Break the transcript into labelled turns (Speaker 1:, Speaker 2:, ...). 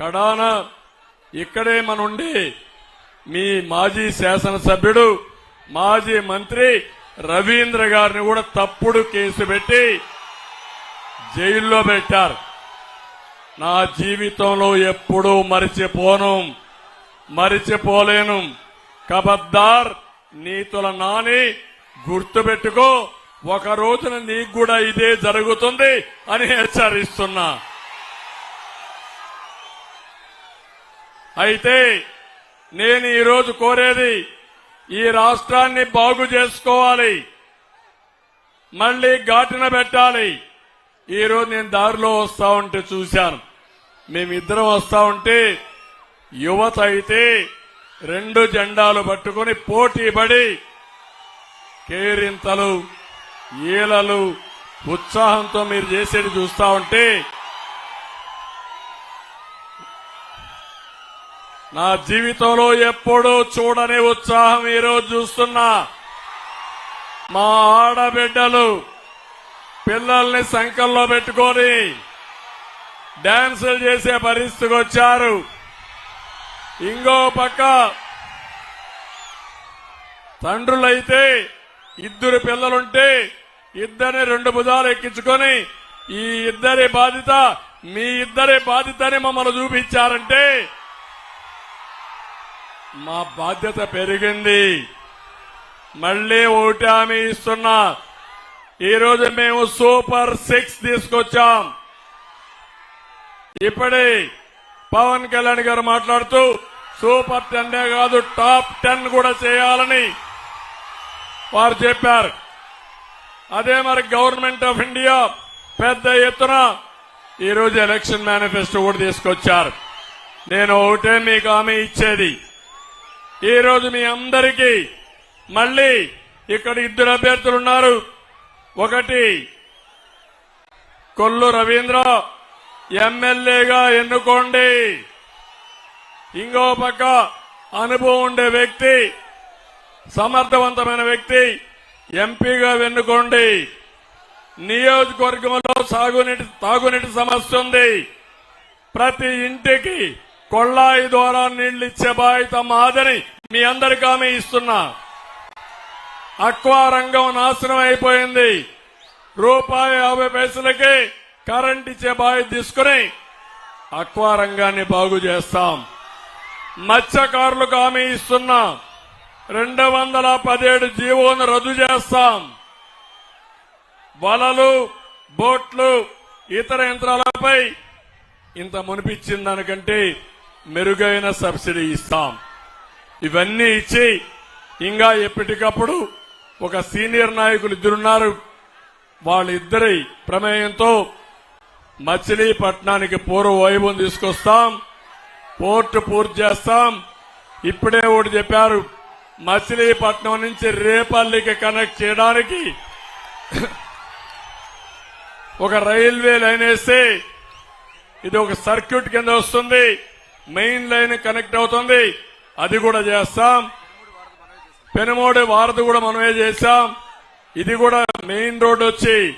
Speaker 1: కడాన ఇక్కడే మనుండి మీ మాజీ శాసనసభ్యుడు మాజీ మంత్రి రవీంద్ర గారిని కూడా తప్పుడు కేసు పెట్టి జైల్లో పెట్టారు. నా జీవితంలో ఎప్పుడూ మరిచిపోను మరిచిపోలేను. కబద్దార్ నీతుల నాని గుర్తుపెట్టుకో ఒక రోజున నీకు కూడా ఇదే జరుగుతుంది అని హెచ్చరిస్తున్నా. అయితే నేను ఈరోజు కోరేది ఈ రాష్ట్రాన్ని బాగు చేసుకోవాలి. మళ్ళీ ఘాటిన పెట్టాలి. ఈరోజు నేను దారిలో వస్తా ఉంటే చూశాను. మేమిద్దరం వస్తా ఉంటే యువత అయితే రెండు జెండాలు పట్టుకుని పోటీ పడి కేరింతలు ఈలలు ఉత్సాహంతో మీరు చేసేది చూస్తా ఉంటే నా జీవితంలో ఎప్పుడూ చూడని ఉత్సాహం ఈరోజు చూస్తున్నా. మా ఆడబిడ్డలు పిల్లల్ని సంకల్లో పెట్టుకొని డాన్సులు చేసే పరిస్థితికి వచ్చారు. ఇంకో పక్క తండ్రులైతే ఇద్దరు పిల్లలుంటే ఇద్దరిని రెండు భుజాలు ఎక్కించుకొని ఈ ఇద్దరి బాధ్యత మీ ఇద్దరి బాధ్యతని మమ్మల్ని చూపించారంటే మా బాధ్యత పెరిగింది. మళ్ళీ ఒకటి హామీ ఇస్తున్నా. ఈరోజు మేము సూపర్ సిక్స్ తీసుకొచ్చాం. ఇప్పుడే పవన్ కళ్యాణ్ గారు మాట్లాడుతూ సూపర్ టెన్నే కాదు టాప్ టెన్ కూడా చేయాలని వారు చెప్పారు. అదే మరి గవర్నమెంట్ ఆఫ్ ఇండియా పెద్ద ఎత్తున ఈరోజు ఎలక్షన్ మేనిఫెస్టో కూడా తీసుకొచ్చారు. నేను ఒకటే మీకు హామీ ఇచ్చేది. ఈ రోజు మీ అందరికీ మళ్ళీ ఇక్కడ ఇద్దరు అభ్యర్థులు ఉన్నారు. ఒకటి కొల్లు రవీంద్ర ఎమ్మెల్యేగా ఎన్నుకోండి. ఇంకో పక్క అనుభవం ఉండే వ్యక్తి సమర్థవంతమైన వ్యక్తి ఎంపీగా వెన్నుకోండి నియోజకవర్గంలో సాగునీటి తాగునీటి సమస్య ఉంది. ప్రతి ఇంటికి కొళ్ళాయి ద్వారా నీళ్ళు ఇచ్చే బాధ్యత మాదని మీ అందరికీ హామీ ఇస్తున్నా. అక్వా రంగం నాశనం అయిపోయింది. రూపాయి యాభై పైసలకి కరెంట్ ఇచ్చే బాధ్యత తీసుకుని అక్వా రంగాన్ని బాగు చేస్తాం. మత్స్యకారులకు హామీ ఇస్తున్నా. రెండు వందల పదిహేడు జీవోను రద్దు చేస్తాం. వలలు బోట్లు ఇతర యంత్రాలపై ఇంత మునిపించిన దానికంటే మెరుగైన సబ్సిడీ ఇస్తాం. ఇవన్నీ ఇచ్చి ఇంకా ఎప్పటికప్పుడు ఒక సీనియర్ నాయకులు ఇద్దరున్నారు. వాళ్ళిద్దరి ప్రమేయంతో మచిలీపట్నానికి పూర్వ వైభవం తీసుకొస్తాం. పోర్టు పూర్తి చేస్తాం. ఇప్పుడే ఒకటి చెప్పారు మచిలీపట్నం నుంచి రేపల్లికి కనెక్ట్ చేయడానికి ఒక రైల్వే లైన్ వేస్తే ఇది ఒక సర్క్యూట్ కింద వస్తుంది. మెయిన్ లైన్ కనెక్ట్ అవుతుంది. అది కూడా చేస్తాం. పెనుమోడి వారధి కూడా మనమే చేశాం. ఇది కూడా మెయిన్ రోడ్ వచ్చి